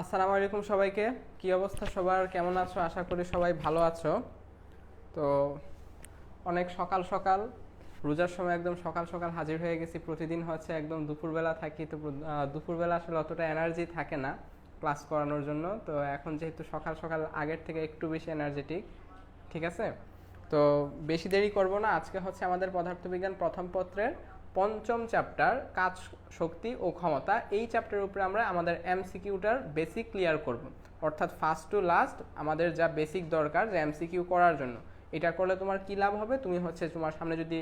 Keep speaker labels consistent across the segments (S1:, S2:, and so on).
S1: আসসালামু আলাইকুম সবাইকে। কি অবস্থা সবার? কেমন আছো? আশা করি সবাই ভালো আছো। তো অনেক সকাল সকাল, রোজার সময় একদম সকাল সকাল হাজির হয়ে গেছি। প্রতিদিন হচ্ছে একদম দুপুরবেলা থাকি। তো দুপুরবেলা আসলে অতটা এনার্জি থাকে না ক্লাস করানোর জন্য। তো এখন যেহেতু সকাল সকাল আগের থেকে একটু বেশি এনার্জেটিক ঠিক আছে? তো বেশি দেরি করব না। আজকে হচ্ছে আমাদের পদার্থবিজ্ঞান প্রথম পত্রের পঞ্চম চ্যাপ্টার কাজ, শক্তি ও ক্ষমতা, এই চ্যাপ্টারের উপরে আমরা আমাদের এমসিকিউটার বেসিক ক্লিয়ার করব। অর্থাৎ ফার্স্ট টু লাস্ট আমাদের যা বেসিক দরকার যে এমসিকিউ করার জন্য। এটা করলে তোমার কি লাভ হবে? তুমি হচ্ছে তোমার সামনে যদি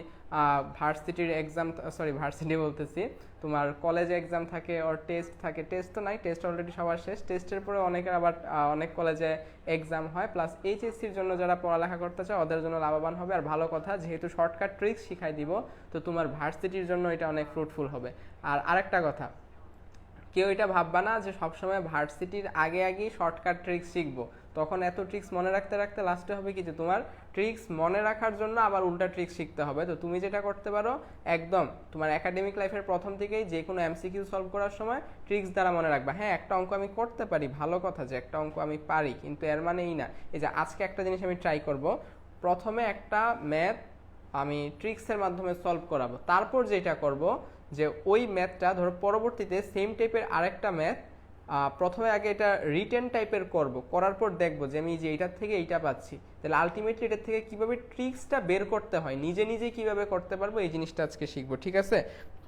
S1: ভার্সিটির এক্সাম সরি ভার্সিটি বলতেছি, তোমার কলেজে এক্সাম থাকে ওর টেস্ট থাকে টেস্ট তো নাই টেস্ট অলরেডি সবার শেষ। টেস্টের পরে অনেকের আবার অনেক কলেজে এক্সাম হয়। প্লাস এইচএসসির জন্য যারা পড়ালেখা করতে চায়, ওদের জন্য লাভবান হবে। আর ভালো কথা, যেহেতু শর্টকাট ট্রিক্স শিখাই দিব, তো তোমার ভার্সিটির জন্য এটা অনেক ফ্রুটফুল হবে। আর আরেকটা কথা, কেউ এটা ভাববা না যে সবসময় ভার্সিটির আগে আগেই শর্টকাট ট্রিক্স শিখব। তখন এত ট্রিক্স মনে রাখতে রাখতে লাস্টে হবে কি যে তোমার ট্রিক্স মনে রাখার জন্য আবার উল্টা ট্রিক্স শিখতে হবে। তো তুমি যেটা করতে পারো, একদম তোমার একাডেমিক লাইফের প্রথম থেকেই যে কোনো এমসিকিউ সলভ করার সময় ট্রিক্স দ্বারা মনে রাখবা। হ্যাঁ একটা অঙ্ক আমি করতে পারি, ভালো কথা যে একটা অঙ্ক আমি পারি, কিন্তু এর মানে এই না। এই যে আজকে একটা জিনিস আমি ট্রাই করব, প্রথমে একটা ম্যাথ আমি ট্রিক্সের মাধ্যমে সলভ করাবো। তারপর যেটা করব যে ওই ম্যাথটা ধরো পরবর্তীতে সেম টাইপের আরেকটা ম্যাথ প্রথমে আগে এটা রিটেন টাইপের করব। করার পর দেখব যে আমি যে এইটার থেকে এইটা পাচ্ছি। তাহলে আলটিমেটলি এটার থেকে কীভাবে ট্রিক্সটা বের করতে হয়, নিজে নিজে কীভাবে করতে পারব, এই জিনিসটা আজকে শিখব, ঠিক আছে?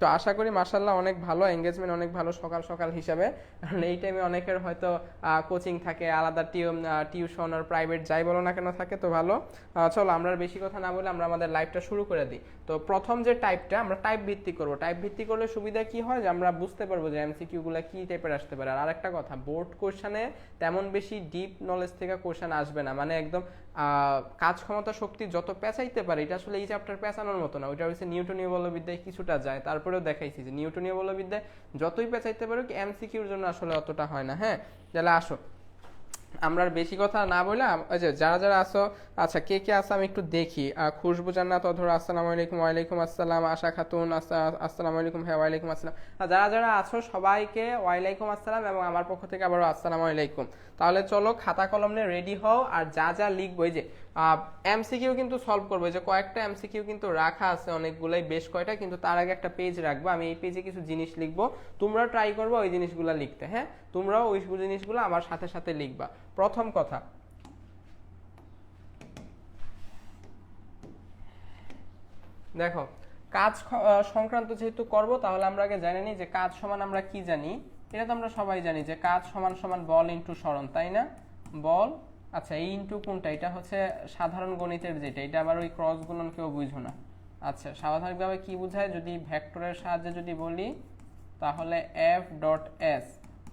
S1: তো আশা করি মাসাল্লাহ অনেক ভালো এঙ্গেজমেন্ট অনেক ভালো সকাল সকাল হিসাবে। কারণ এই টাইমে অনেকের হয়তো কোচিং থাকে, আলাদা টিউশন আর প্রাইভেট যাই বলো না কেন থাকে, তো ভালো। চলো আমরা বেশি কথা না বলে আমরা আমাদের লাইফটা শুরু করে দিই। তো প্রথম যে টাইপটা আমরা টাইপ ভিত্তিক করব। টাইপ ভিত্তিক করলে সুবিধা কি হয়? যে আমরা বুঝতে পারব যে এমসিকিউ গুলা কি টাইপের আসতে পারে। আর আরেকটা কথা বোর্ড কোশ্চানে তেমন বেশি ডিপ নলেজ থেকে কোশ্চেন আসবে না। মানে একদম কাজ ক্ষমতা শক্তি যত পেঁচাইতে পারে, এটা আসলে এই চ্যাপ্টার পেঁচানোর মতো না। ওইটা হচ্ছে নিউটনীয় বলবিদ্যায় কিছুটা যায়। তারপরেও দেখাইছি যে নিউটনীয় বলবিদ্যায় যতই পেঁচাইতে পারো কি এমসিকিউর জন্য আসলে অতটা হয় না। হ্যাঁ? তাহলে আসো। আমরা আর বেশি কথা না বলে ওই যে যারা যারা আসো আচ্ছা কে কে আসো আমি একটু দেখি। খুশবু জান্নাত, অধর, আসসালামু আলাইকুম, ওয়ালাইকুম আসসালাম, আশা খাতুন, আসা- আসসালামু আলাইকুম হ্যাঁ ওয়ালাইকুম আসসালাম। যারা যারা আছো সবাইকে ওয়ালাইকুম আসসালাম এবং আমার পক্ষ থেকে আবারও আসসালামু আলাইকুম। তাহলে চলো খাতা কলম নিয়ে রেডি হও আর যা যা লিখব যে এমসিকিউ কিন্তু সলভ করব। যে কয়েকটা এমসিকিউ কিন্তু রাখা আছে অনেকগুলাই, বেশ কয়টা, কিন্তু তার আগে একটা পেজ রাখব। আমি এই পেজে কিছু জিনিস লিখব। তোমরা ট্রাই করব ওই জিনিসগুলো লিখতে হ্যাঁ? তোমরাও ওই জিনিসগুলো আমার সাথে সাথে লিখবা। প্রথম কথা। দেখো, কাজ সংক্রান্ত যেহেতু করব, তাহলে আমরা আগে জানি নি যে কাজ সমান আমরা কি জানি? এটা তো আমরা সবাই জানি যে কাজ সমান সমান বল ইনটু সরণ, তাই না? বল আচ্ছা এই ইনটু কোনটা? এটা হচ্ছে সাধারণ গণিতের যেটা, এটা আবার ওই ক্রস গুণন কেউ বুঝো না। আচ্ছা স্বাভাবিকভাবে কি বোঝায়? যদি ভেক্টরের সাহায্যে যদি বলি, তাহলে এফ ডট এস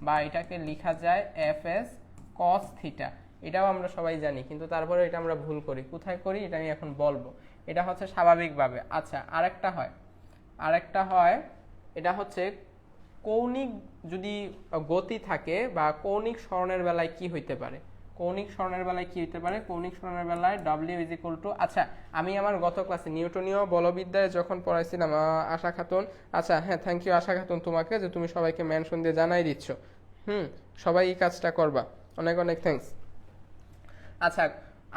S1: বা এটাকে লেখা যায় এফ এস কস থিটা এটাও আমরা সবাই জানি, কিন্তু তারপরে এটা আমরা ভুল করি। কোথায় করি? এটা আমি এখন বলব। এটা হচ্ছে স্বাভাবিকভাবে। আচ্ছা আরেকটা হয়। আরেকটা হয়, এটা হচ্ছে কৌণিক যদি গতি থাকে বা কৌণিক স্মরণের বেলায় কি হইতে পারে? কৌণিক স্মরণের বেলায় কি হইতে পারে? কৌণিক স্মরণের বেলায় ডব্লিউ ইজ ইকুয়াল টু আচ্ছা আমি আমার গত ক্লাসে নিউটনীয় বলবিদ্যায় যখন পড়াইছিলাম আশা খাতুন আচ্ছা হ্যাঁ থ্যাংক ইউ আশা খাতুন তোমাকে যে তুমি সবাইকে মেনশন দিয়ে জানাই দিচ্ছ। হুম, সবাই এই কাজটা করবা। অনেক অনেক থ্যাঙ্কস আচ্ছা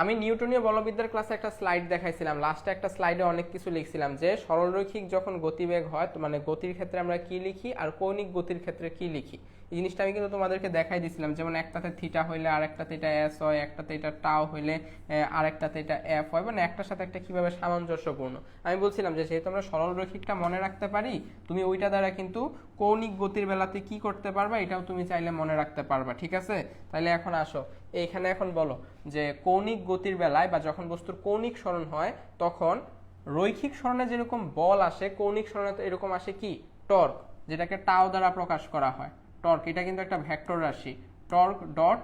S1: আমি নিউটনীয় বলবিদ্যার ক্লাসে একটা স্লাইড দেখাইছিলাম। লাস্টে একটা স্লাইডে অনেক কিছু লিখছিলাম যে সরলরৈখিক যখন গতিবেগ হয় মানে গতির ক্ষেত্রে আমরা কি লিখি আর কৌণিক গতির ক্ষেত্রে কি লিখি? এই জিনিসটা আমি কিন্তু তোমাদেরকে দেখাই দিছিলাম যেমন একটাতে থিটা হইলে আরেকটাতে এটা এস হয় একটাতে এটা টাও হইলে আহ, আরেকটাতে এটা এফ হয়। মানে একটার সাথে একটা কীভাবে সামঞ্জস্যপূর্ণ। আমি বলছিলাম যে যেহেতু আমরা সরল রৈখিকটা মনে রাখতে পারি তুমি ওইটা দ্বারা কিন্তু কৌণিক গতির বেলাতে কি করতে পারবা এটাও তুমি চাইলে মনে রাখতে পারবা ঠিক আছে? তাহলে এখন আসো। এইখানে এখন বলো যে কৌণিক গতির বেলায় বা যখন বস্তুর কৌণিক স্মরণ হয় তখন রৈখিক স্মরণে যেরকম বল আসে কৌণিক স্মরণে এরকম আসে কি? টর্ক যেটাকে টাও দ্বারা প্রকাশ করা হয়। টর্ক, এটা কিন্তু একটা ভেক্টর রাশি। টর্ক ডট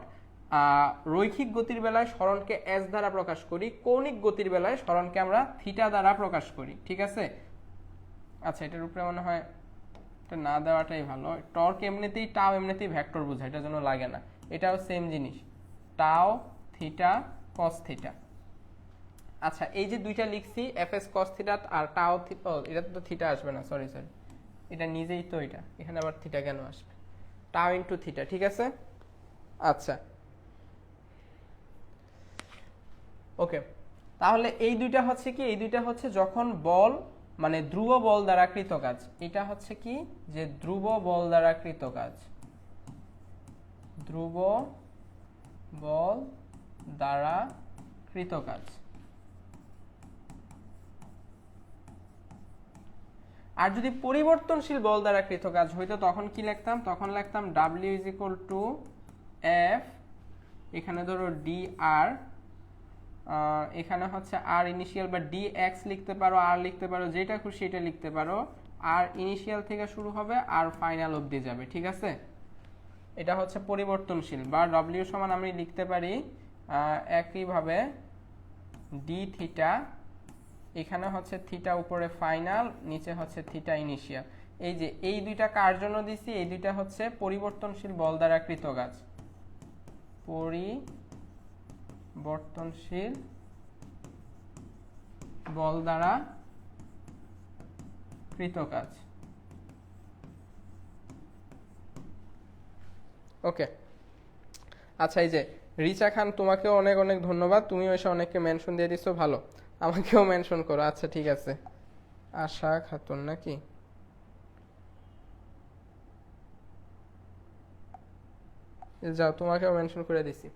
S1: রৈখিক গতির বেলায় স্মরণকে এস দ্বারা প্রকাশ করি, কৌণিক গতির বেলায় স্মরণকে আমরা থিটা দ্বারা প্রকাশ করি, ঠিক আছে? আচ্ছা এটার উপরে মনে হয় এটা না দেওয়াটাই ভালো। টর্ক এমনিতেই টাও এমনিতেই ভেক্টর বোঝায়, এটার জন্য লাগে না। এটাও সেম জিনিস। টাও থিটা কস থিটা আচ্ছা এই যে দুইটা লিখছি এফ এস কস থিটা আর টাও এটা তো থিটা আসবে না সরি সরি এটা নিজেই তো এটা। এখানে আবার থিটা কেন আসবে? টাও ইন্টু থিটা ঠিক আছে? আচ্ছা। ওকে তাহলে এই দুইটা হচ্ছে কি? এই দুইটা হচ্ছে যখন বল মানে ধ্রুব বল দ্বারা কৃত কাজ। এটা হচ্ছে কি? যে ধ্রুব বল দ্বারা কৃত কাজ। ধ্রুব বল দ্বারা কৃত কাজ। আর যদি পরিবর্তনশীল বল দ্বারা কৃত কাজ হইতো, তখন কি লিখতাম? তখন লিখতাম W is equal to F এখানে ধরো ডি আর এখানে হচ্ছে আর ইনিশিয়াল বা ডি এক্স লিখতে পারো আর লিখতে পারো, যেটা খুশি সেটা লিখতে পারো। আর ইনিশিয়াল থেকে শুরু হবে আর ফাইনাল অবধি যাবে, ঠিক আছে? এটা হচ্ছে পরিবর্তনশীল, বা ডব্লিউ সমান আমি লিখতে পারি একইভাবে ডি থিটা এখানে হচ্ছে থিটা উপরে ফাইনাল, নিচে হচ্ছে থিটা ইনিশিয়াল। এই যে, এই দুইটা কার জন্য দিছি? এই দুইটা হচ্ছে পরিবর্তনশীল বল দ্বারা কৃত কাজ পরিবর্তনশীল বল দ্বারা কৃত কাজ ওকে। আচ্ছা এই যে, রিচা খান, তোমাকেও অনেক অনেক ধন্যবাদ। তুমিও এসে অনেককে মেনশন দিয়ে দিছো, ভালো। আমাকেও মেনশন করো। আচ্ছা ঠিক আছে। আশা খাতুন নাকি? যাও, তোমাকেও মেনশন করে দিছি।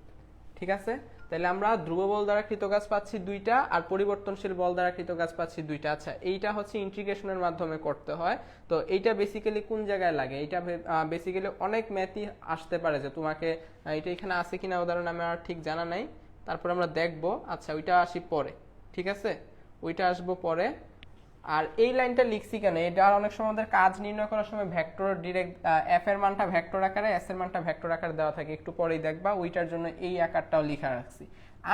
S1: ঠিক আছে? তাহলে আমরা ধ্রুব বল দ্বারা কৃত কাজ পাচ্ছি দুইটা আর পরিবর্তনশীল বল দ্বারা কৃত কাজ পাচ্ছি দুইটা। আচ্ছা এইটা হচ্ছে ইন্টিগ্রেশনের মাধ্যমে করতে হয়। তো এইটা বেসিক্যালি কোন জায়গায় লাগে? এইটা বেসিক্যালি অনেক ম্যাথই আসতে পারে যে তোমাকে এটা এখানে আছে কিনা উদাহরণ আমি আর ঠিক জানা নাই। তারপর আমরা দেখব। আচ্ছা ওইটা আসি পরে। ঠিক আছে? ওইটা আসব পরে। আর এই লাইনটা লিখছি কেন? এটা আর অনেক সময় আমাদের কাজ নির্ণয় করার সময় ভেক্টর ডিরেক্ট এফ এর মানটা ভেক্টর আকারে এস এর মানটা ভেক্টর আকারে দেওয়া থাকে। একটু পরেই দেখবা, ওইটার জন্য এই আকারটাও লিখা রাখছি।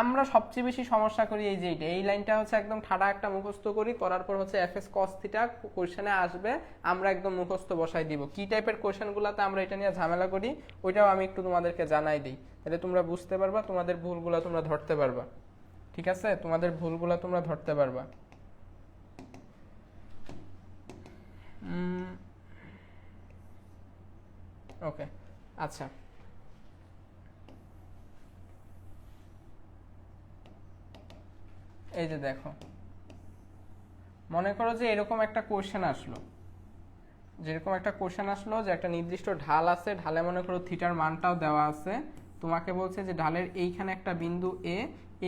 S1: আমরা সবচেয়ে বেশি সমস্যা করি এই যে এই লাইনটা হচ্ছে একদম ঠাডা একটা মুখস্থ করি, করার পর হচ্ছে এফ এস কস থিটা কোশ্চেনে আসবে, আমরা একদম মুখস্থ বসাই দিব। কি টাইপের কোশ্চেনগুলোতে আমরা এটা নিয়ে ঝামেলা করি, ওইটাও আমি একটু তোমাদেরকে জানাই দিই। তাহলে তোমরা বুঝতে পারবা, তোমাদের ভুলগুলো তোমরা ধরতে পারবা। ঠিক আছে? তোমাদের ভুলগুলো তোমরা ধরতে পারবা। ওকে আচ্ছা। এই যে দেখো। মনে করো যে এরকম একটা কোশ্চেন আসলো। যেরকম একটা কোশ্চেন আসলো যে একটা নির্দিষ্ট ঢাল আছে, ঢালে মনে করো থিটার মানটাও দেওয়া আছে। তোমাকে বলছে যে ঢালের এইখানে একটা বিন্দু এ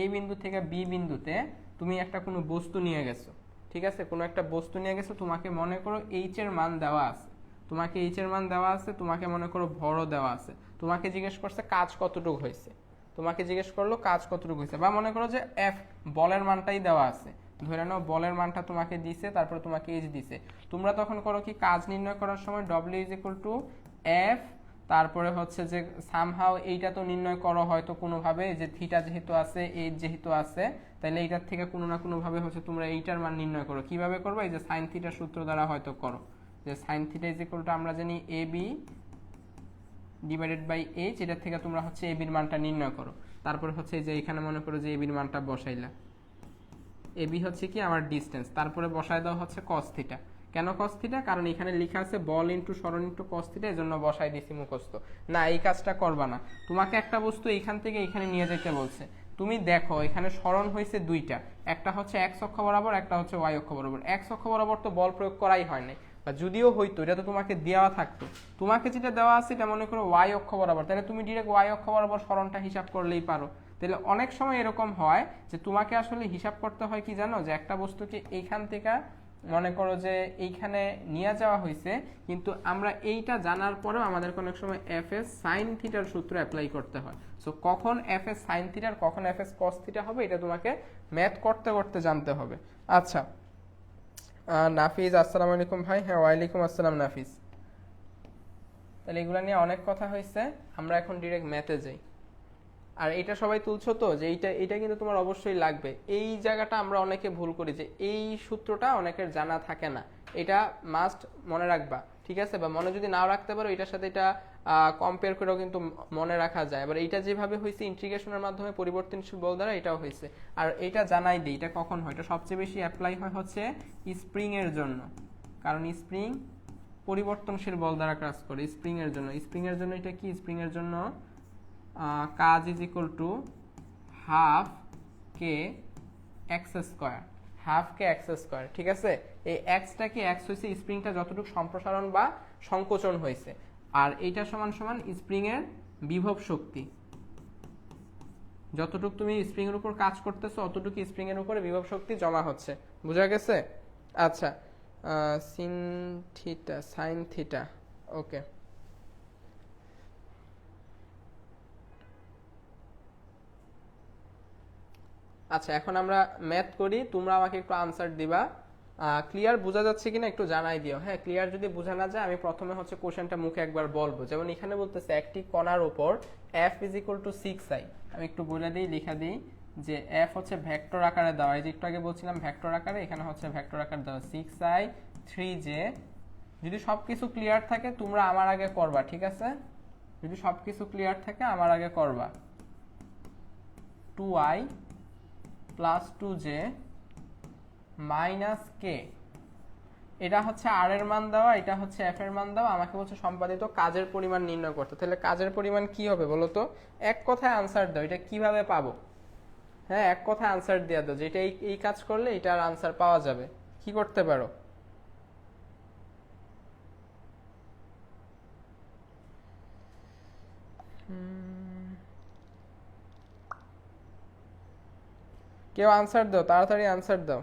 S1: এই বিন্দু থেকে বি বিন্দুতে তুমি একটা কোনো বস্তু নিয়ে গেছো। ঠিক আছে? কোনো একটা বস্তু নিয়ে গেছো, তোমাকে মনে করো এইচ এর মান দেওয়া আছে। তোমাকে এইচ এর মান দেওয়া আছে, তোমাকে মনে করো ভরও দেওয়া আছে। তোমাকে জিজ্ঞেস করছে কাজ কতটুকু হয়েছে? তোমাকে জিজ্ঞেস করল কাজ কতটুকু হয়েছে? বা মনে করো যে এফ বলের মানটাই দেওয়া আছে। ধরে নাও বলের মানটা তোমাকে দিছে, তারপরে তোমাকে এইচ দিছে। তোমরা তখন করো কি, কাজ নির্ণয় করার সময় W is equal to F তারপরে হচ্ছে যে সামহাও এইটা তো নির্ণয় করো হয়তো কোনোভাবে যে থিটা যেহেতু আছে এইচ যেহেতু আছে তাহলে এইটার থেকে কোনো না কোনোভাবে হচ্ছে তোমরা এইটার মান নির্ণয় করো। কীভাবে করব? এই যে সাইন থিটার সূত্র দ্বারা হয়তো করো। যে sine theta is equal to আমরা জানি A B divided by H এটার থেকে তোমরা হচ্ছে এ বির মানটা নির্ণয় করো। তারপর হচ্ছে এই যে এখানে মনে করো যে এ বির মানটা বসাইলা। এ বি হচ্ছে কি? আমার ডিস্টেন্স তারপরে বসায় দেওয়া হচ্ছে কস থিটা কেন কস থিটা কারণ এখানে লেখা আছে বল ইন্টু সরণ ইন্টু কস থিটা এজন্য বসাই দিছি মুখস্থ। না, এই কাজটা করবা না। তোমাকে একটা বস্তু এখান থেকে এখানে নিয়ে যেতে বলছে। তুমি দেখো, এখানে সরণ হয়েছে দুইটা। একটা হচ্ছে এক অক্ষ বরাবর, একটা হচ্ছে ওয়াই অক্ষ বরাবর। এক অক্ষ বরাবর তো বল প্রয়োগ করাই হয় নাই। বা যদিও হইতো, এটা তো তোমাকে দেওয়া থাকতো। তোমাকে যেটা দেওয়া আছে, এটা মনে করো ওয়াই অক্ষ বরাবর। তাহলে তুমি ডিরেক্ট ওয়াই অক্ষ বরাবর সরণটা হিসাব করলেই পারো। তাহলে অনেক সময় এরকম হয় যে তোমাকে আসলে হিসাব করতে হয় কি জানো? যে একটা বস্তুকে এইখান থেকে মনে করো যে এইখানে নিয়ে যাওয়া হয়েছে কিন্তু আমরা এইটা জানার পরেও আমাদের অনেক সময় এফ এস সাইন থিটার সূত্র অ্যাপ্লাই করতে হয়। সো কখন এফ এস সাইন থিটার কখন এফ এস কস থিটা হবে, এটা তোমাকে ম্যাথ করতে করতে জানতে হবে। আচ্ছা। নাফিজ আসসালামু আলাইকুম ভাই। হ্যাঁ ওয়ালাইকুম আসসালাম নাফিজ তাহলে এগুলো নিয়ে অনেক কথা হয়েছে আমরা এখন ডিরেক্ট ম্যাথে যাই। আর এটা সবাই তুলছো তো, যে এইটা এটা কিন্তু তোমার অবশ্যই লাগবে। এই জায়গাটা আমরা অনেকে ভুল করি যে এই সূত্রটা অনেকের জানা থাকে না। এটা মাস্ট মনে রাখবা, ঠিক আছে? বা মনে যদি নাও রাখতে পারো, এটার সাথে এটা কম্পেয়ার করেও কিন্তু মনে রাখা যায়। এবার এইটা যেভাবে হয়েছে ইন্টিগ্রেশনের মাধ্যমে পরিবর্তনশীল বল দ্বারা এটাও হয়েছে আর এটা জানাই দিই, এটা কখন হয়? এটা সবচেয়ে বেশি অ্যাপ্লাই হয় হচ্ছে স্প্রিং এর জন্য। কারণ স্প্রিং পরিবর্তনশীল বল দ্বারা কাজ করে স্প্রিং এর জন্য। স্প্রিং এর জন্য এটা কি? স্প্রিং এর জন্য কাজ is equal to half K X square half K X square ঠিক আছে? এই এক্সটা কি এক্স হয়েছে স্প্রিংটা যতটুকু সম্প্রসারণ বা সংকোচন হয়েছে আর এইটা সমান সমান স্প্রিং এর বিভব শক্তি। যতটুকু তুমি স্প্রিং এর উপর কাজ করতেছো, অতটুকু স্প্রিং এর উপরে বিভব শক্তি জমা হচ্ছে। বোঝা গেছে? আচ্ছা। Sin theta sine theta okay আচ্ছা এখন আমরা ম্যাথ করি, তোমরা আমাকে একটু আনসার দিবা। ক্লিয়ার বোঝা যাচ্ছে কিনা একটু জানাই দিও। হ্যাঁ ক্লিয়ার যদি বোঝা না যায়, আমি প্রথমে হচ্ছে কোশ্চেনটা মুখে একবার বলব। যেমন এখানে বলতেছে, একটি কণার উপর F is equal to six I আমি একটু বলে দিই, লেখা দিই যে এফ হচ্ছে ভেক্টর আকারে দেওয়া। এই যে একটু আগে বলছিলাম ভেক্টর আকারে, এখানে হচ্ছে ভেক্টর আকার দেওয়া। সিক্স আই থ্রি জে যদি সব কিছু ক্লিয়ার থাকে, তোমরা আমার আগে করবা, ঠিক আছে? যদি সব কিছু ক্লিয়ার থাকে, আমার আগে করবা। Two I plus two J minus K. এটা হচ্ছে আর এর মান দেওয়া, এটা হচ্ছে এফ এর মান দেওয়া। আমাকে বলছে সম্পাদিত কাজের পরিমাণ নির্ণয় করতে। তাহলে কাজের পরিমাণ কি হবে বলো তো? এক কথায় আনসার দাও, এটা কীভাবে পাবো? হ্যাঁ এক কথায় আনসার দিয়ে দাও যেটা এই এই কাজ করলে এটার আনসার পাওয়া যাবে। কি করতে পারো? কেউ আনসার দাও, তাড়াতাড়ি আনসার দাও।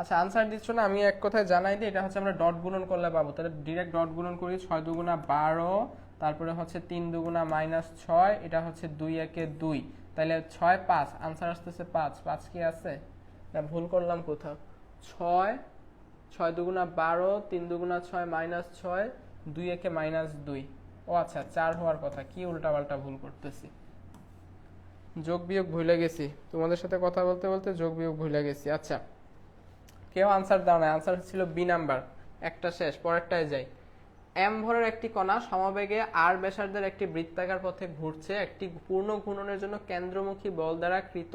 S1: আচ্ছা আনসার দিচ্ছ না, আমি এক কথায় জানাই দিই, এটা হচ্ছে আমরা ডট গুণন করলে পাবো। তাহলে ডিরেক্ট ডট গুণন করি, ছয় দুগুণা বারো, তারপরে হচ্ছে তিন দুগুণা মাইনাস ছয়, এটা হচ্ছে দুই একে দুই। তাহলে ছয় পাঁচ আনসার আসতেছে পাঁচ পাঁচ কি আছে? না, ভুল করলাম কোথাও। ছয় ছয় দুগুণা বারো, তিন দুগুণা ছয় মাইনাস ছয়, দুই একে মাইনাস দুই। ও আচ্ছা চার হওয়ার কথা, কি উল্টাপাল্টা ভুল করতেছি? যোগ বিয়োগ ভুলে গেছি। তোমাদের সাথে কথা বলতে বলতে যোগ বিয়োগ ভুলে গেছি। আচ্ছা কেউ আনসার দাও না আনসার ছিল বি নাম্বার একটা শেষ, পরেরটায় যাই। এম ভরের একটি কণা সমবেগে আর ব্যাসার্ধের একটি বৃত্তাকার পথে ঘুরছে, একটি পূর্ণ ঘূর্ণনের জন্য কেন্দ্রমুখী বল দ্বারা কৃত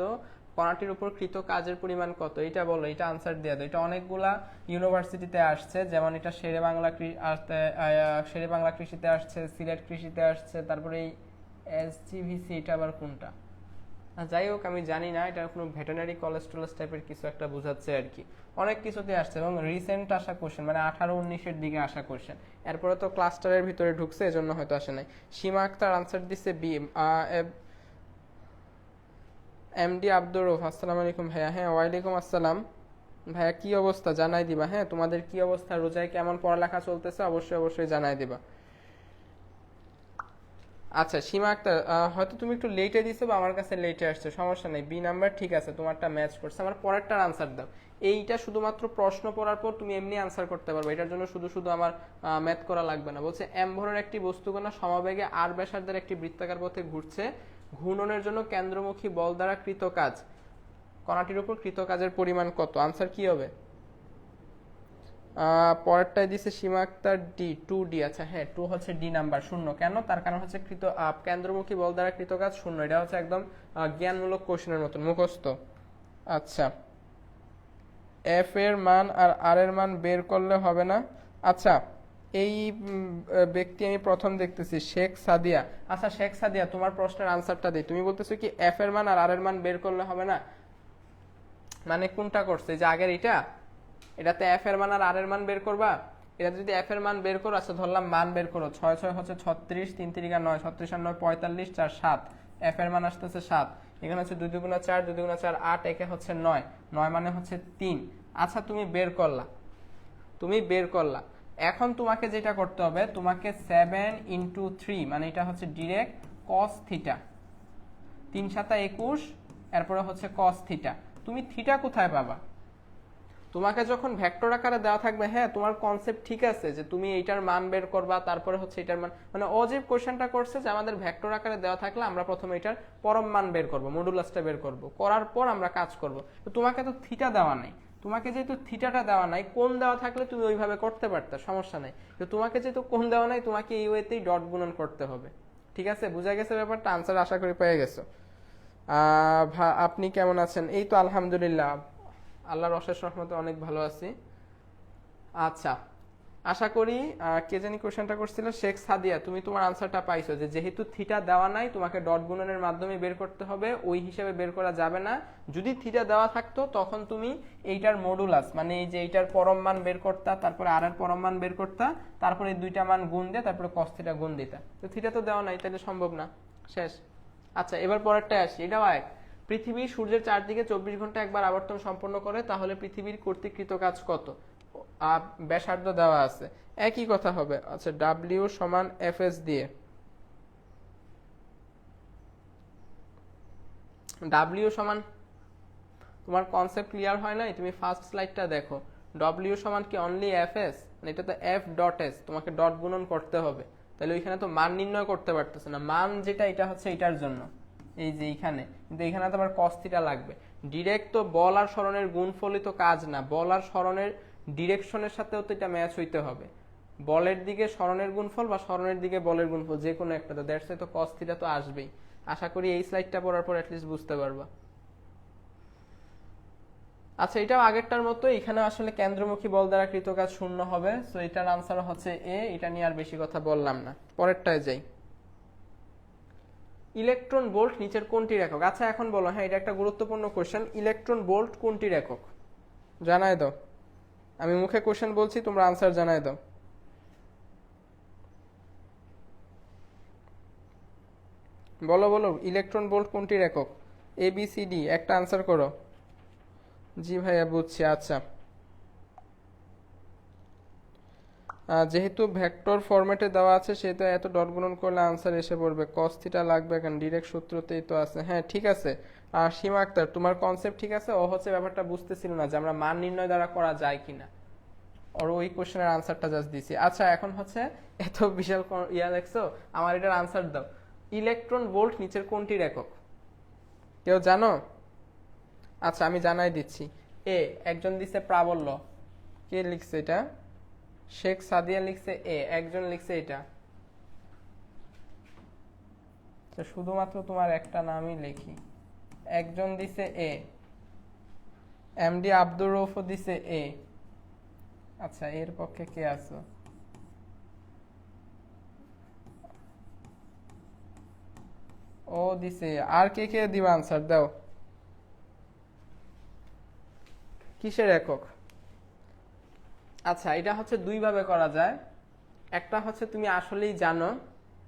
S1: কণাটির উপর কৃত কাজের পরিমাণ কত? এটা বলো, এটা আনসার দেওয়া দাও। এটা অনেকগুলা ইউনিভার্সিটিতে আসছে, যেমন এটা শেরে বাংলা শেরে বাংলা কৃষিতে আসছে, সিলেট কৃষিতে আসছে, তারপরে এই এসজিভিসি এটা আবার কোনটা? যাই হোক, আমি জানি না, এটা কোনো ভেটেনারি কলেজ টলেজ টাইপের কিছু একটা বোঝাচ্ছে আর কি। অনেক কিছুতে আসছে এবং রিসেন্ট আসা কোশ্চেন মানে আঠারো উনিশের দিকে আসা কোশ্চেন এরপরে তো ক্লাস্টারের ভিতরে ঢুকছে, এজন্য হয়তো আসে নাই। সীমা আক্তার আনসার দিচ্ছে বি এমডি আব্দুর রৌফ আসসালামু আলাইকুম ভাইয়া। হ্যাঁ ওয়ালাইকুম আসসালাম। ভাইয়া, কি অবস্থা? জানাই দিবা। হ্যাঁ তোমাদের কি অবস্থা? রোজায় কেমন পড়ালেখা চলতেছে? অবশ্যই অবশ্যই জানাই দিবা। আচ্ছা সীমা আক্তার হয়তো তুমি একটু লেটে দিছো বা আমার কাছে লেটে আসছে, সমস্যা নেই। বি নাম্বার ঠিক আছে, তোমারটা ম্যাচ করছে। আমার পরেরটার আনসার দাও। এইটা শুধুমাত্র প্রশ্ন পড়ার পর তুমি এমনি আনসার করতে পারবে। এটার জন্য শুধু শুধু আমার ম্যাথ করা লাগবে না। বলছে এম ভরের একটি বস্তুকণা সমবেগে আর ব্যাসার্ধের একটি বৃত্তাকার পথে ঘুরছে। ঘূর্ণনের জন্য কেন্দ্রমুখী বল দ্বারা কৃত কাজ কণাটির উপর কৃত কাজের পরিমাণ কত? আনসার কি হবে? পরেরটায় দিছে Seema Akhtar D to D আচ্ছা হ্যাঁ টু হচ্ছে ডি নাম্বার শূন্য। কেন? তার কারণ হচ্ছে কৃত কেন্দ্রমুখী বল দ্বারা কৃত কাজ শূন্য। এটা হচ্ছে একদম জ্ঞানমূলক কোশ্চেনের মতন মুখস্থ। আচ্ছা। এফ এর মান আর আর এর মান বের করলে হবে না। আচ্ছা এই ব্যক্তি আমি প্রথম দেখতেছি, শেখ সাদিয়া। আচ্ছা শেখ সাদিয়া, তোমার প্রশ্নের আনসারটা দিই তুমি বলতেছো কি এফ এর মান আর আর এর মান বের করলে হবে না? মানে কোনটা করছে? যে আগের এটা? এটাতে এফ এর মান আর আর এর মান বের করবা? এটা যদি এফ এর মান বের করো আচ্ছা ধরলাম মান বের করো। ছয় ছয় হচ্ছে ছত্রিশ, তিন তিরিকা নয়, ছত্রিশ আর নয় পঁয়তাল্লিশ, চার সাত। এফ এর মান আসতেছে সাত। এখানে হচ্ছে দুই দুগুণা চার, দুই দুগুণা চার, আট, একে হচ্ছে নয়। নয় মানে হচ্ছে তিন। আচ্ছা তুমি বের করলা। তুমি বের করলা। এখন তোমাকে যেটা করতে হবে, তোমাকে সেভেন ইন্টু থ্রি মানে এটা হচ্ছে ডিরেক্ট কস থিটা তিন সাতা একুশ, এরপরে হচ্ছে কস থিটা তুমি থিটা কোথায় পাবা? তোমাকে যখন ভেক্টর আকারে দেওয়া থাকবে হ্যাঁ তোমার কনসেপ্ট ঠিক আছে যে তুমি এইটার মান বের করবা, তারপরে হচ্ছে এটার মান মানে অজীব কোশ্চেনটা করছে যে আমাদের ভেক্টর আকারে দেওয়া থাকলে আমরা প্রথমে এটার পরম মান বের করব মডুলাসটা বের করব। করার পর আমরা কাজ করব। তো তোমাকে তো থিটা দেওয়া নাই। তোমাকে যেহেতু থিটাটা দেওয়া নাই কোন দেওয়া থাকলে তুমি ওইভাবে করতে পারতে, সমস্যা নাই। তো তোমাকে যেহেতু কোন দেওয়া নাই, তোমাকে এই ওয়েতেই ডট গুণন করতে হবে। ঠিক আছে? বুঝা গেছে ব্যাপারটা? আনসার আশা করি পেয়ে গেছো। আপনি কেমন আছেন? এই তো আলহামদুলিল্লাহ। আল্লাহর অশেষ রহমতে অনেক ভালো আছি। আচ্ছা আশা করি কে জানি কোশ্চেনটা করছিল, শেখ সাদিয়া, তুমি তোমার আনসারটা পাইছো যে যেহেতু থিটা দেওয়া নাই, তোমাকে ডট গুণনের মাধ্যমে বের করতে হবে, ওই হিসাবে বের করা যাবে না। যদি থিটা দেওয়া থাকতো, তখন তুমি এইটার মডুলাস মানে এই যে এইটার পরম মান বের করতা, তারপরে আর এর পরম মান বের করতা, তারপরে এই দুইটা মান গুণ দিয়ে, তারপরে কস থিটা গুণ দিতা। তো থিটা তো দেওয়া নাই তাহলে সম্ভব না। শেষ। আচ্ছা এবার পরেরটায় আসি। এটাও এক। পৃথিবী সূর্যের চারদিকে চব্বিশ ঘণ্টা একবার আবর্তন সম্পন্ন করে, তাহলে পৃথিবীর কর্তৃকৃত কাজ কত? ব্যাসার্ধ দেওয়া আছে। একই কথা হবে। আচ্ছা ডাব্লিউ সমান এফ এস দিয়ে। ডাব্লিউ সমান, তোমার কনসেপ্ট ক্লিয়ার হয় নাই? তুমি ফার্স্ট স্লাইডটা দেখো। ডব্লিউ সমান কি অনলি এফ এস এটা তো এফ ডট এস তোমাকে ডট গুণন করতে হবে। তাহলে ওইখানে তো মান নির্ণয় করতে পারতেছে না। মান যেটা, এটা হচ্ছে এটার জন্য। এই যে এইখানে। কিন্তু এখানে তো আবার cos লাগবে। ডিরেক্ট তো বল আর স্মরণের গুণফলই তো কাজ না। বল আর স্মরণের ডিরেকশনের সাথেও তো এটা ম্যাচ হইতে হবে। বলের দিকে স্মরণের গুণফল বা স্মরণের দিকে বলের গুণফল, যে কোনো একটা তো। দ্যাটস তো থিটা তো আসবেই। আশা করি এই স্লাইডটা পড়ার পর অ্যাটলিস্ট বুঝতে পারবা। আচ্ছা এটাও আগেরটার মতো এখানে আসলে কেন্দ্রমুখী বল দ্বারা কৃত কাজ শূন্য হবে। সো এটার আনসার হচ্ছে এ এটা নিয়ে আর বেশি কথা বললাম না। পরেরটায় যাই। ইলেকট্রন বোল্ট নিচের কোনটির একক। আচ্ছা এখন বলো। হ্যাঁ এটা একটা গুরুত্বপূর্ণ কোয়েশ্চেন ইলেকট্রন বোল্ট কোনটির একক? জানায় দাও। আমি মুখে কোশ্চেন বলছি, তোমরা আনসার জানাই দাও। বলো বলো ইলেকট্রন বোল্ট কোনটির একক? এ বি সি ডি একটা আনসার করো। জি ভাইয়া, বুঝছি আচ্ছা। যেহেতু ভেক্টর ফরম্যাটে দেওয়া আছে, সেহেতু এত ডট গুণন করলে আনসার এসে পড়বে। থিটা লাগবে কারণ ডিরেক্ট সূত্রতেই তো আছে। হ্যাঁ ঠিক আছে। সীমা আক্তার, তোমার কনসেপ্ট ঠিক আছে? ও হচ্ছে ব্যাপারটা বুঝতেছিল না যে আমরা মান নির্ণয় দ্বারা করা যায় কিনা। ওর ওই কোশ্চেনের আনসারটা জাস্ট দিছি। আচ্ছা এখন হচ্ছে এত বিশাল ইয়া দেখছ? আমার এটার আনসার দাও। ইলেকট্রন ভোল্ট নিচের কোনটির একক? কেউ জানো? আচ্ছা আমি জানাই দিচ্ছি। এ, একজন দিছে প্রাবল্য। কে লিখছে এটা? শেখ সাদিয়া লিখছে এ, একজন লিখছে এটা। তো শুধুমাত্র তোমার একটা নামই লিখি। একজন দিছে এ। এমডি আব্দুর রৌফও দিছে এ। আচ্ছা এর পক্ষে কে আছো? ও দিছে। আর কে কে দিবা আনসার দাও। কিসের একক? আচ্ছা এটা হচ্ছে দুই ভাবে করা যায়। একটা হচ্ছে তুমি আসলেই জানো,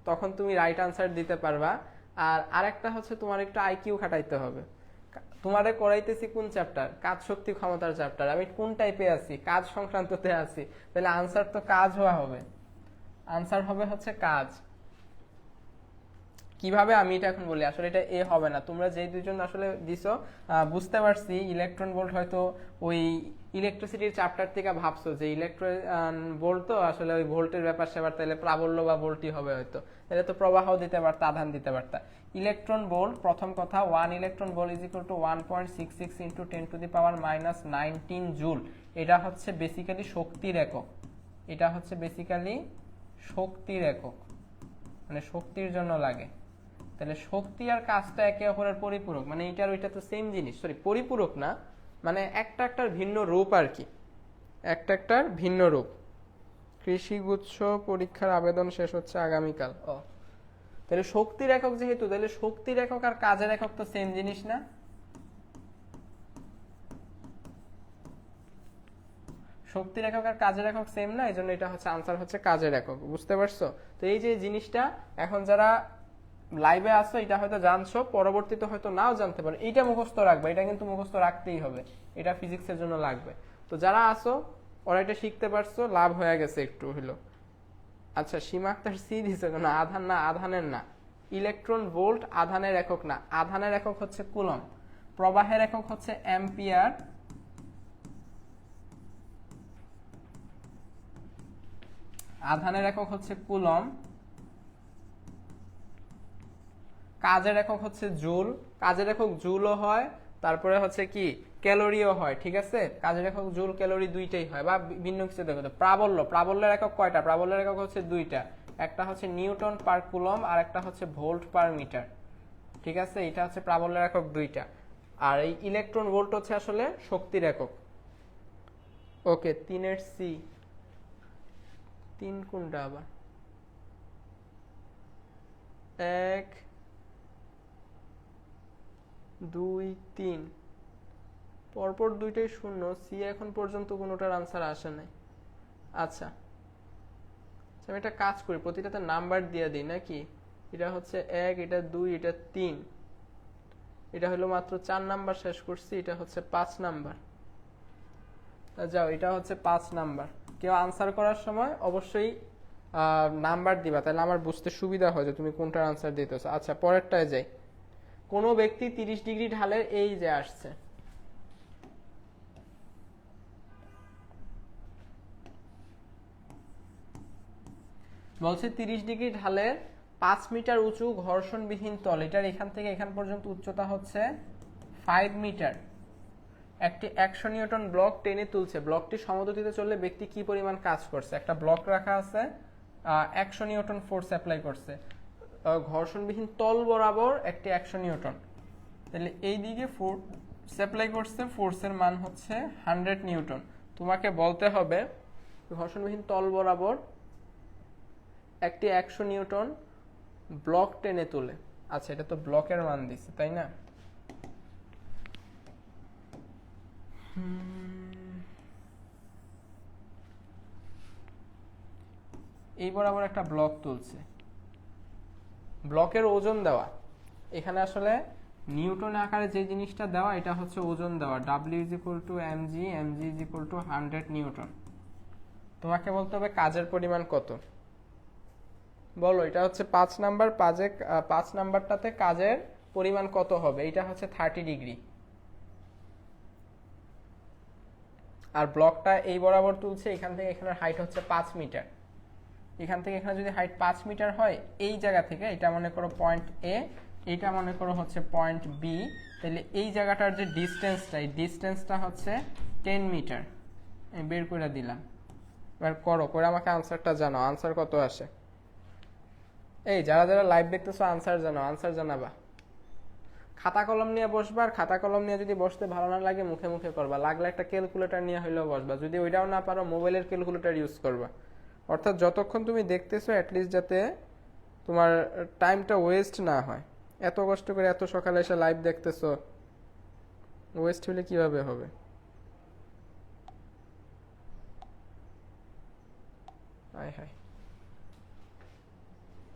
S1: তখন তুমি রাইট আনসার দিতে পারবা। আর আরেকটা হচ্ছে তোমার একটু আইকিউ খাটাইতে হবে। তোমারে করাইতেছি কোন চ্যাপ্টার কাজ শক্তি ক্ষমতার চ্যাপ্টার আমি কোন টাইপে আছি? কাজ সংক্রান্ততে আছি। তাহলে আনসার তো কাজ হওয়া হবে। আনসার হবে হচ্ছে কাজ। কীভাবে আমি এটা এখন বলি? আসলে এটা এ হবে না। তোমরা যেই দুজন আসলে দিছো বুঝতে পারছি ইলেকট্রন ভোল্ট হয়তো ওই ইলেকট্রিসিটির চ্যাপ্টার থেকে ভাবছ যে ইলেকট্রন ভোল্ট তো আসলে ওই ভোল্টের ব্যাপার সেবার তাহলে প্রাবল্য বা ভোল্টই হবে হয়তো। তাহলে তো প্রবাহ দিতে পারতা, আধান দিতে পারতা। ইলেকট্রন ভোল্ট প্রথম কথা one electron volt is equal to one point six six into ten to the power minus nineteen joule এটা হচ্ছে বেসিক্যালি শক্তির একক। এটা হচ্ছে বেসিক্যালি শক্তির একক। মানে শক্তির জন্য লাগে। তাহলে শক্তি আর কাজটা একে অপরের পরিপূরক মানে এটার ওইটা তো সেম জিনিস সরি পরিপূরক না মানে একটা একটার ভিন্ন রূপ আর কি। একটা একটার ভিন্ন রূপ। কৃষিগুচ্ছ পরীক্ষার আবেদন শেষ হচ্ছে আগামীকাল। ও। তাহলে শক্তির একক যেহেতু, তাহলে শক্তির একক আর কাজের একক তো সেম জিনিস না? শক্তির একক আর কাজের একক সেম না এই জন্য এটা হচ্ছে আনসার হচ্ছে কাজের একক, বুঝতে পারছ? তো এই যে জিনিসটা, এখন যারা লাইভে আসছো এটা হয়তো জানছো, পরবর্তীতে হয়তো নাও জানতে পারো। এটা মুখস্থ রাখবে, এটা কিন্তু মুখস্থ রাখতেই হবে, এটা ফিজিক্সের জন্য লাগবে। তো যারা আসো ওরা এটা শিখতে পারছ, লাভ হয়ে গেছে একটু হলো আচ্ছা সীমা আক্তার সি দিছে, না, আধান না, আধানের না। ইলেকট্রন ভোল্ট আধানের একক না, আধানের একক হচ্ছে কুলম প্রবাহের একক হচ্ছে অ্যাম্পিয়ার। আধানের একক হচ্ছে কুলম কাজের একক হচ্ছে জুল। কাজের একক জুলও হয়, তারপরে হচ্ছে কি? ক্যালোরিও হয়, ঠিক আছে? কাজের একক জুল, ক্যালোরি দুইটাই হয়, বা ভিন্ন কিছু দেখো প্রাবল্য, প্রাবল্যের একক কয়টা? প্রাবল্যের একক হচ্ছে দুইটা। একটা হচ্ছে নিউটন পার কুলম আর একটা হচ্ছে ভোল্ট পার মিটার। ঠিক আছে? এটা হচ্ছে প্রাবল্যের একক দুইটা। আর এই ইলেকট্রন ভোল্ট হচ্ছে আসলে শক্তির একক। ওকে, তিনের সি তিন কোনটা আবার? এক দুই তিন। পরপর দুইটাই শূন্য। সি এখন পর্যন্ত কোনোটার আনসার আসে নাই। আচ্ছা। আচ্ছা, আমি একটা কাজ করি। প্রতিটাতে নাম্বার দিয়ে দিই নাকি? এটা হচ্ছে এক এটা দুই এটা তিন। এটা হলো মাত্র চার নাম্বার শেষ করছি এটা হচ্ছে পাঁচ নাম্বার। যাও এটা হচ্ছে পাঁচ নাম্বার। কেউ আনসার করার সময় অবশ্যই নাম্বার দিবা তাহলে আমার বুঝতে সুবিধা হয় যে তুমি কোনটার আনসার দিতেছো। আচ্ছা পরেরটায় যাই। কোনো ব্যক্তি তিরিশ ডিগ্রি ঢালের এই যে আসছে। বলছে তিরিশ ডিগ্রি ঢালের পাঁচ মিটার উঁচু ঘর্ষণবিহীন তল এটার এখান থেকে এখান পর্যন্ত উচ্চতা হচ্ছে ফাইভ মিটার একটি একশো নিউটন ব্লক টেনে তুলছে। ব্লকটি সমগতিতে চললে ব্যক্তি কি পরিমাণ কাজ করছে? একটা ব্লক রাখা আছে একশো নিউটন ফোর্স অ্যাপ্লাই করছে। ঘর্ষণবিহীন তল বরাবর একটি একশো নিউটন তাহলে এই দিকে ফোর্স অ্যাপ্লাই করছে ফোর্সের মান হচ্ছে হান্ড্রেড নিউটন তোমাকে বলতে হবে, ঘর্ষণবিহীন তল বরাবর একটি একশো নিউটন ব্লক টেনে তোলে। আচ্ছা এটা তো ব্লকের মান দিচ্ছে তাই না। এই বরাবর একটা ব্লক তুলছে। ব্লকের ওজন দেওয়া। এখানে আসলে নিউটন আকারে যে জিনিসটা দেওয়া, এটা হচ্ছে ওজন দেওয়া। W is equal to M G M G is equal to hundred newton. তোমাকে বলতে হবে কাজের পরিমাণ কত। বলো, এটা হচ্ছে পাঁচ নাম্বার পাঁচে পাঁচ নাম্বারটাতে কাজের পরিমাণ কত হবে? এটা হচ্ছে থার্টি ডিগ্রি আর ব্লকটা এই বরাবর তুলছে, এখান থেকে এখানের হাইট হচ্ছে পাঁচ মিটার এখান থেকে এখানে যদি হাইট পাঁচ মিটার হয়, এই জায়গা থেকে এটা মনে করো পয়েন্ট এ এটা মনে করো হচ্ছে পয়েন্ট বি তাহলে এই জায়গাটার যে ডিস্টেন্সটা এই ডিস্টেন্সটা হচ্ছে টেন মিটার বের করে দিলাম। এবার করো, করে আমাকে আনসারটা জানাও। আনসার কত আসে? এই, যারা যারা লাইভ দেখতেছো আনসার জানাও আনসার জানাবা। খাতা কলম নিয়ে বসবা, আর খাতা কলম নিয়ে যদি বসতে ভালো না লাগে, মুখে মুখে করবা। লাগলে একটা ক্যালকুলেটর নিয়ে হইলেও বসবা। যদি ওইটাও না পারো মোবাইলের ক্যালকুলেটর ইউজ করবা। অর্থাৎ যতক্ষণ তুমি দেখতেছো অ্যাটলিস্ট যাতে তোমার টাইমটা ওয়েস্ট না হয়। এত কষ্ট করে এত সকালে এসে লাইভ দেখতেছো ওয়েস্ট হলে কীভাবে হবে?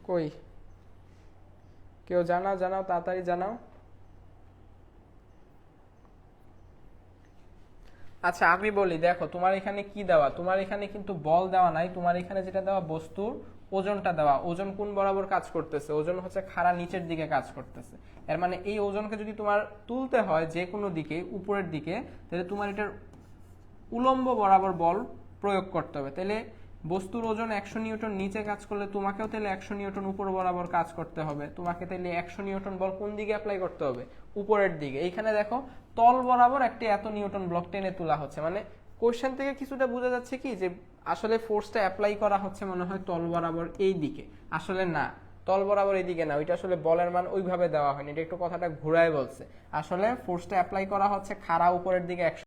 S1: কই? কেউ জানাও জানাও, তাড়াতাড়ি জানাও। আচ্ছা আমি বলি, দেখো, তোমার এখানে কি দেওয়া? তোমার এখানে কিন্তু বল দেওয়া নাই, তোমার এখানে যেটা দেওয়া, বস্তুর ওজনটা দেওয়া। ওজন কোন বরাবর কাজ করতেছে? ওজন হচ্ছে খাড়া নিচের দিকে কাজ করতেছে। এর মানে এই ওজনকে যদি তোমার তুলতে হয় যে কোনো দিকে, উপরের দিকে, তাহলে তোমার এটার উলম্ব বরাবর বল প্রয়োগ করতে হবে। তাহলে বস্তুর ওজন একশো নিউটন নিচে কাজ করলে তোমাকেও তাহলে একশো নিউটন উপর বরাবর কাজ করতে হবে। তোমাকে তাহলে একশো নিউটন বল কোন দিকে অ্যাপ্লাই করতে হবে? উপরের দিকে। এইখানে দেখো, তল বরাবর একটি এত নিউটন ব্লক টেনে তোলা হচ্ছে। মানে কোশ্চেন থেকে কিছুটা বোঝা যাচ্ছে কি যে আসলে ফোর্সটা অ্যাপ্লাই করা হচ্ছে মনে হয় তল বরাবর এই দিকে। আসলে না, তল বরাবর এইদিকে না। ওইটা আসলে বলের মান ওইভাবে দেওয়া হয়নি। এটা একটু কথাটা ঘুরায় বলছে। আসলে ফোর্সটা অ্যাপ্লাই করা হচ্ছে খাড়া উপরের দিকে একশো